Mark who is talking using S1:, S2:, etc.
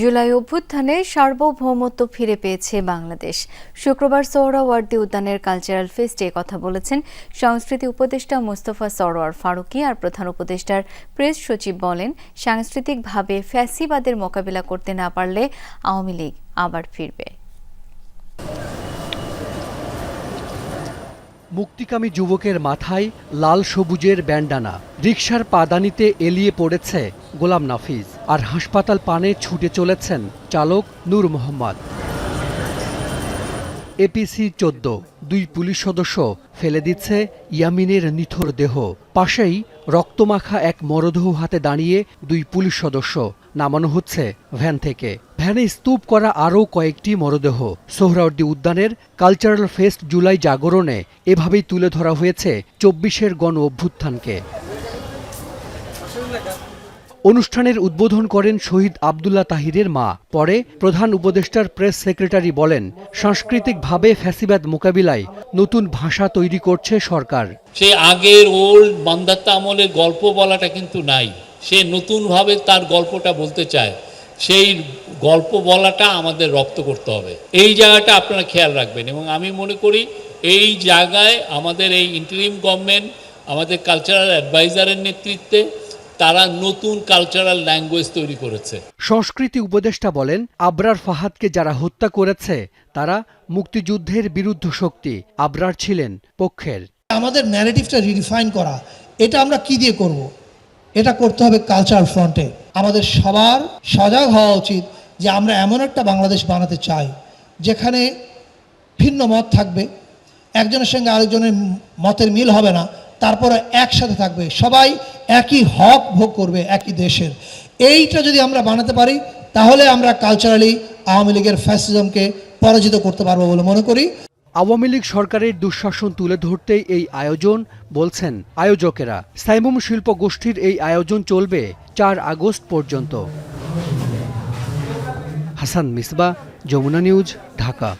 S1: জুলাই অভ্যুত্থানে সার্বভৌমত্ব ফিরে পেয়েছে বাংলাদেশ। শুক্রবার সোহরাওয়ার্দী উদ্যানের কালচারাল ফেস্টে কথা বলেছেন সংস্কৃতি উপদেষ্টা মোস্তফা সরোয়ার ফারুকী আর প্রধান উপদেষ্টার প্রেস সচিব বলেন, সাংস্কৃতিকভাবে ফ্যাসিবাদের মোকাবিলা করতে না পারলে আওয়ামী লীগ আবার ফিরবে।
S2: মুক্তিকামী যুবকের মাথায় লাল সবুজের ব্যান্ডানা, রিকশার পাদানিতে এলিয়ে পড়েছে গোলাম নাফিজ আর হাসপাতাল পানে ছুটে চলেছেন চালক নূর মোহাম্মদ। এপিসি চোদ্দ, দুই পুলিশ সদস্য ফেলে দিচ্ছে ইয়ামিনের নিথর দেহ। পাশেই রক্তমাখা এক মরদেহ হাতে দাঁড়িয়ে দুই পুলিশ সদস্য নামানো হচ্ছে ভ্যান থেকে। ভ্যানে স্তূপ করা আরও কয়েকটি মরদেহ। সোহরাওয়ার্দী উদ্যানের কালচারাল ফেস্ট জুলাই জাগরণে এভাবেই তুলে ধরা হয়েছে চব্বিশের গণ অভ্যুত্থানকে অনুষ্ঠানের উদ্বোধন করেন শহীদ আবদুল্লাহ তাহিরের মা। পরে প্রধান উপদেষ্টার প্রেস সেক্রেটারি বলেন, সাংস্কৃতিকভাবে ফ্যাসিবাদ মোকাবিলায় নতুন ভাষা তৈরি করছে সরকার।
S3: সে আগের ওল্ড মান্দাত্তা আমলের গল্প বলাটা কিন্তু নাই। সে নতুনভাবে তার গল্পটা বলতে চায়। সেই গল্প বলাটা আমাদের রপ্ত করতে হবে। এই জায়গাটা আপনারা খেয়াল রাখবেন এবং আমি মনে করি এই জায়গায় আমাদের এই ইন্টারিম গভর্নমেন্ট আমাদের কালচারাল অ্যাডভাইজারের নেতৃত্বে তারা নতুন কালচারাল ল্যাঙ্গুয়েজ তৈরি করেছে।
S2: সংস্কৃতি উপদেষ্টা বলেন আবরার ফাহাদকে যারা হত্যা করেছে তারা মুক্তিযুদ্ধের বিরুদ্ধ শক্তি আবরার ছিলেন পক্ষের।
S4: আমাদের ন্যারেটিভটা রিডিফাইন করা এটা আমরা কি দিয়ে করব। এটা করতে হবে কালচারাল ফ্রন্টে আমাদের সবার সজাগ হওয়া উচিত যে আমরা এমন একটা বাংলাদেশ বানাতে চাই যেখানে ভিন্ন মত থাকবে একজনের সঙ্গে আরেকজনের মতের মিল হবে না তারপরে একসাথে থাকবে। সবাই একই হক ভোগ করবে, একই দেশের। এইটা যদি আমরা বানাতে পারি, তাহলে আমরা কালচারালি আওয়ামী লীগের ফ্যাসিজমকে পরাজিত করতে পারব বলে মনে করি।
S2: আওয়ামী লীগ সরকারের দুঃশাসন তুলে ধরতেই এই আয়োজন, বলছেন আয়োজকেরা। সাইমুম শিল্প গোষ্ঠীর এই আয়োজন চলবে চার আগস্ট পর্যন্ত। হাসান মিসবা, যমুনা নিউজ, ঢাকা।